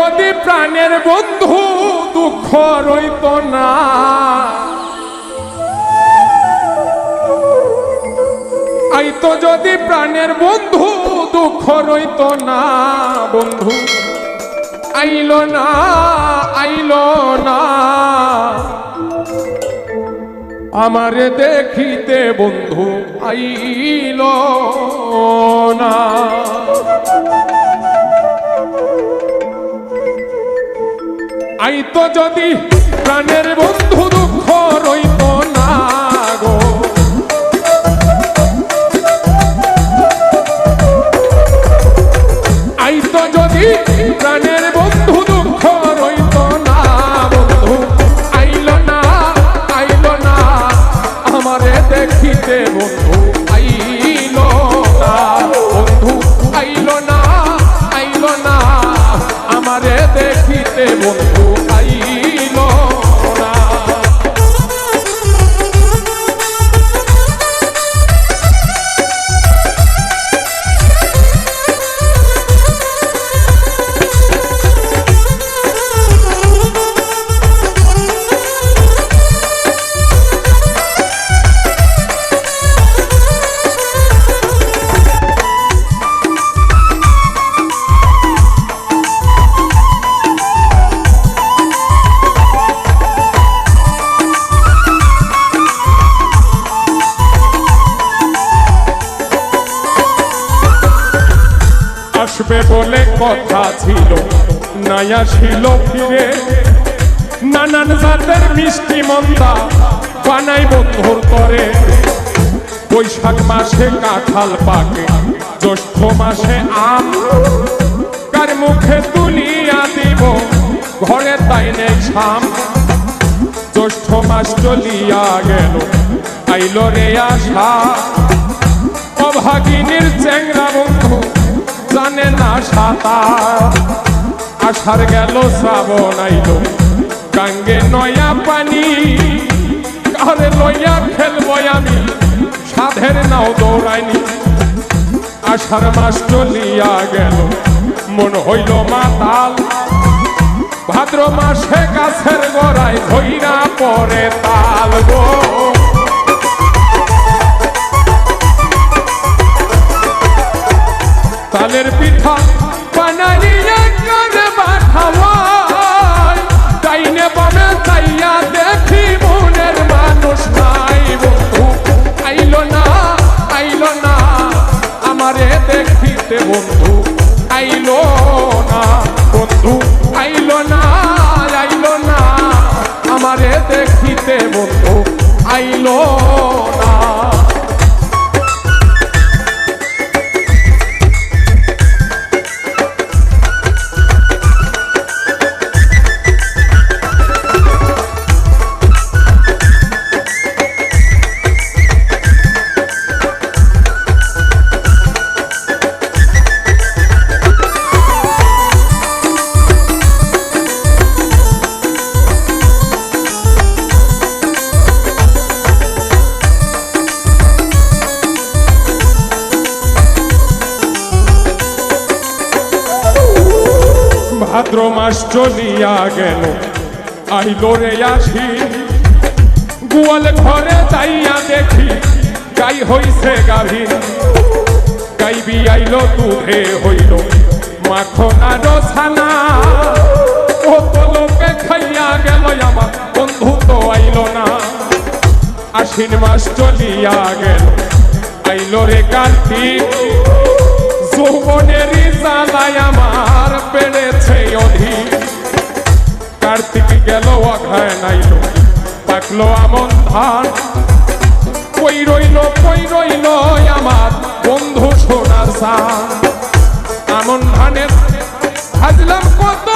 যদি প্রাণের বন্ধু দুঃখ রইত না। আইতো যদি প্রাণের বন্ধু দুঃখ রইত না, বন্ধু। আইল না আইল না। আমারে দেখিতে বন্ধু আইল না। আইতো যদি প্রাণের বন্ধু দুঃখ রইত না গো। আইতো যদি প্রাণের বন্ধু দুঃখ রইত না বন্ধু, আইল না আইল না, আমারে দেখিতে বন্ধু, আইল না। বন্ধু, আইল না আইল না, আমারে দেখিতে বন্ধু বলে কথা ছিল নাই আসিল ফিরে। নানান জাতের মিষ্টি মন্দা বানাই বন্ধুর করে বৈশাখ মাসে কাঁঠাল পাকে, জ্যৈষ্ঠ মাসে আম। কার মুখে তুলিয়া দিব, ঘরে তাই নেই ছাম জ্যৈষ্ঠ মাস চলিয়া গেল, আইল রে আশা। অভাগিনীর চেংরা বন্ধু জানে না সাঁতার। আষাঢ় গেল, শ্রাবণ আইল। গাঙ্গে নয়া পানি কারে লইয়া খেলব আমি। সাধের নাও দৌড়াইনি। আষাঢ় মাস চলিয়া গেল, মন হইল মাতাল। ভাদ্র মাসে গাছের গড়াই ধইরা পরে তাল গো। তাইয়া দেখি মনের মানুষ নাই বন্ধু আইল না আইল না, আমারে দেখিতে বন্ধু, আইল না, বন্ধু, আইল না আইল না, আমারে দেখিতে বন্ধু, আইল ভাদ্র মাস চলিয়া গেল। আইল রে আসি। গোয়াল ঘরে যাইয়া দেখি, গাই হইছে গাভীর গাই বিয়াইল দুধে হইল মাখন আর ছানা কত লোকে খাইয়া গেল আমার, বন্ধু তো আইল না। আশ্বিন মাস চলিয়া গেল, আইল রে কার্তিক। গেল অঘায় নাইল পাকলো আমন ধান। কই রইল কই রইল আমার বন্ধু সোনার সান। আমন ধানের ভাজলাম কত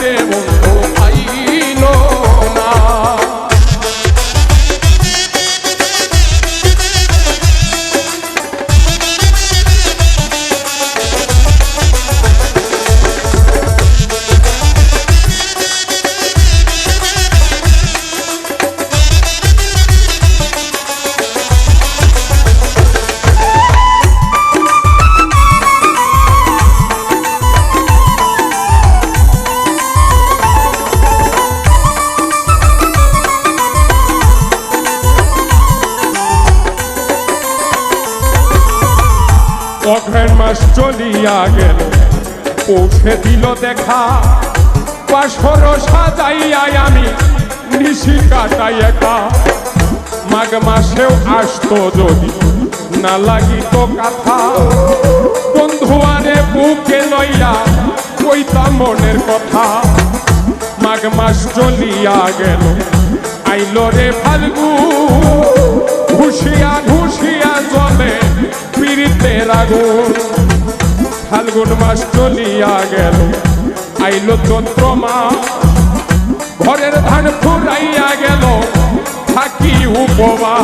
devo চলিয়া গেল। পৌঁছে দিল দেখা। পাশর সাজাইয়া আমি নিশি কাটাই একা। মাঘ মাসেও আসতো যদি না লাগিত কাথা। বন্ধুয়ারে বুকে লইয়া কইতাম মনের কথা। মাঘ মাস চলিয়া গেল। আইল রে ফাল্গু ঘুষিয়া ঘুষিয়া জলে পীড়িতের আগুন। ফাল্গুন মাস চলিয়া গেল। আইল তন্ত্র মা ঘরের ধান ফুরাইয়া গেল। থাকি উপমা।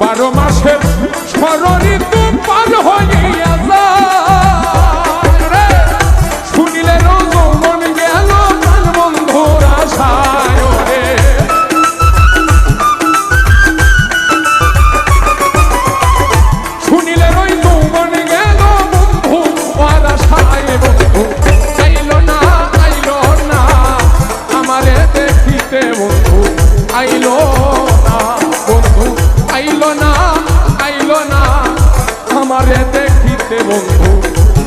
বারো মাসের সরণিত পার হইয়া যায়। বন্ধু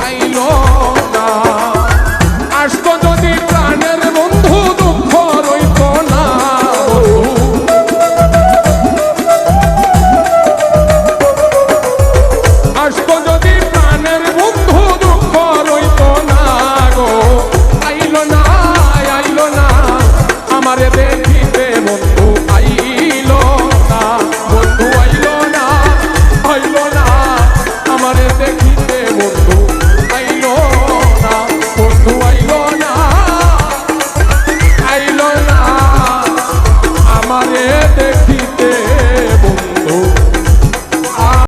আইলো না